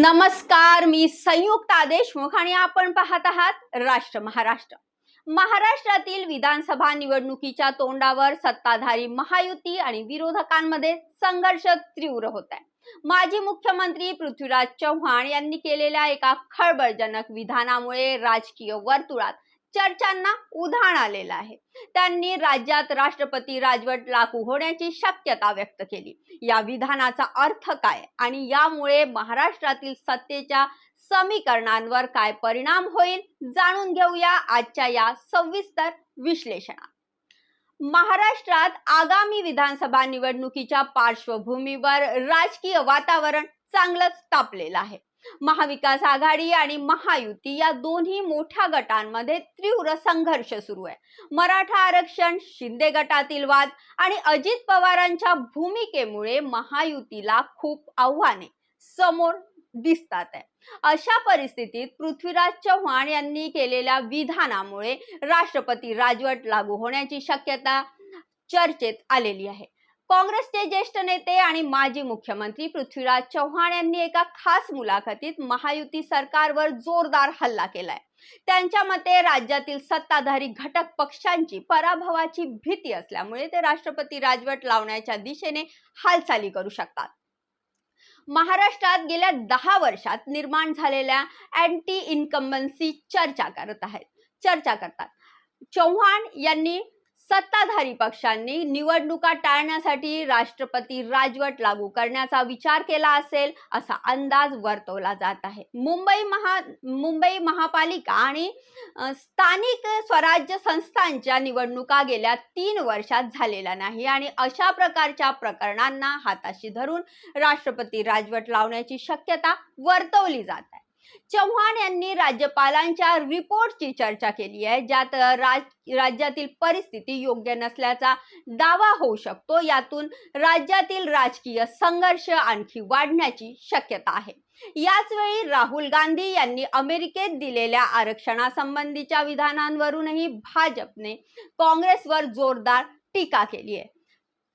नमस्कार मी संयुक्ता देशमुख आणि आपण पाहत आहात राष्ट्र महाराष्ट्र. महाराष्ट्रातील विधानसभा निवडणुकीच्या तोंडावर सत्ताधारी महायुती आणि विरोधकांमध्ये संघर्ष तीव्र होत आहे माजी मुख्यमंत्री पृथ्वीराज चव्हाण यांनी केलेल्या एका खळबळजनक विधानामुळे राजकीय वर्तुळात चर्चांना उधाण आलेलं आहे. त्यांनी राज्यात राष्ट्रपती राजवट लागू होण्याची शक्यता व्यक्त केली. या विधानाचा अर्थ काय आणि यामुळे महाराष्ट्रातील सत्तेच्या समीकरणांवर काय परिणाम होईल जाणून घेऊया आजच्या या सविस्तर विश्लेषणात. महाराष्ट्रात आगामी विधानसभा निवडणुकीच्या पार्श्वभूमीवर राजकीय वातावरण चांगलंच तापलेलं आहे. महाविकास आघाडी आणि महायुती या दोन्ही मोठ्या गटांमध्ये तीव्र संघर्ष सुरू आहे. मराठा आरक्षण शिंदे गटातील वाद आणि अजित पवारांच्या भूमिकेमुळे महायुतीला खूप आव्हाने समोर दिसतात आहे. अशा परिस्थितीत पृथ्वीराज चव्हाण यांनी केलेल्या विधानामुळे राष्ट्रपती राजवट लागू होण्याची शक्यता चर्चेत आलेली आहे. काँग्रेसचे ज्येष्ठ नेते आणि माजी मुख्यमंत्री पृथ्वीराज चव्हाण यांनी एका खास मुलाखतीत महायुती सरकारवर जोरदार हल्ला केलाय. त्यांच्या मते राज्यातील सत्ताधारी घटक पक्षांची पराभवाची भीती असल्यामुळे ते राष्ट्रपती राजवट लावण्याच्या दिशेने हालचाली करू शकतात. महाराष्ट्रात गेल्या दहा वर्षात निर्माण झालेल्या अँटी इन्कम्बन्सी चर्चा करत आहेत. चर्चा करतात. चव्हाण यांनी सत्ताधारी पक्षांनी निवडणुका टाळण्यासाठी राष्ट्रपती राजवट लागू करण्याचा विचार केला असेल असा अंदाज वर्तवला जात आहे. मुंबई महा मुंबई महापालिका आणि स्थानिक स्वराज्य संस्थांच्या निवडणुका गेल्या तीन वर्षात झालेल्या नाही आणि अशा प्रकारच्या प्रकरणांना हाताशी धरून राष्ट्रपती राजवट लावण्याची शक्यता वर्तवली जात आहे. चव्हाण यांनी राज्यपालांच्या रिपोर्टची चर्चा केली आहे ज्यात राज राज्यातील परिस्थिती योग्य नसल्याचा दावा होऊ शकतो. यातून राज्यातील राजकीय संघर्ष आणखी वाढण्याची शक्यता आहे. याच वेळी राहुल गांधी यांनी अमेरिकेत दिलेल्या आरक्षणासंबंधीच्या विधानांवरूनही भाजपने काँग्रेसवर जोरदार टीका केली आहे.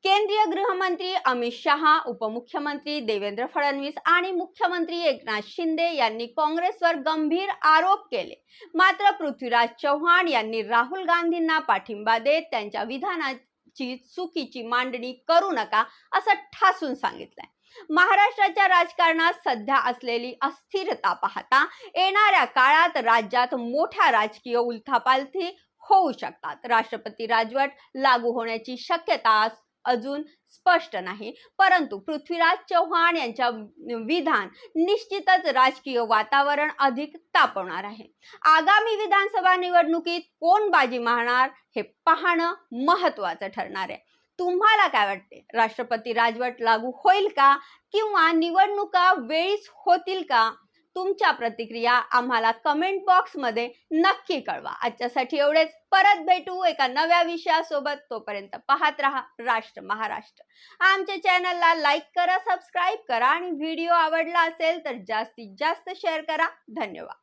केंद्रीय गृहमंत्री अमित शहा उपमुख्यमंत्री देवेंद्र फडणवीस आणि मुख्यमंत्री एकनाथ शिंदे यांनी काँग्रेसवर गंभीर आरोप केले. मात्र पृथ्वीराज चव्हाण यांनी राहुल गांधींना पाठिंबा देत त्यांच्या विधानाची चुकीची मांडणी करू नका असं ठासून सांगितलंय. महाराष्ट्राच्या राजकारणात सध्या असलेली अस्थिरता पाहता येणाऱ्या काळात राज्यात मोठ्या राजकीय उलथापालथी होऊ शकतात. राष्ट्रपती राजवट लागू होण्याची शक्यता अजून स्पष्ट नाही. परंतु पृथ्वीराज चव्हाण यांच्या विधान निश्चितच राजकीय वातावरण अधिक तापवणार आहे. आगामी विधानसभा निवडणुकीत कोण बाजी मारणार हे पाहणं महत्वाचं ठरणार आहे. तुम्हाला काय वाटते? राष्ट्रपती राजवट लागू होईल का? किंवा निवडणुका वेळीच होतील का? तुमच्या प्रतिक्रिया आम्हाला कमेंट बॉक्समध्ये नक्की कळवा. आजच्यासाठी एवढेच. परत भेटू एका नव्या विषयासोबत. तोपर्यंत पाहत राहा राष्ट्र महाराष्ट्र. आमच्या चॅनलला लाईक करा सबस्क्राईब करा आणि व्हिडिओ आवडला असेल तर जास्तीत जास्त शेअर करा. धन्यवाद.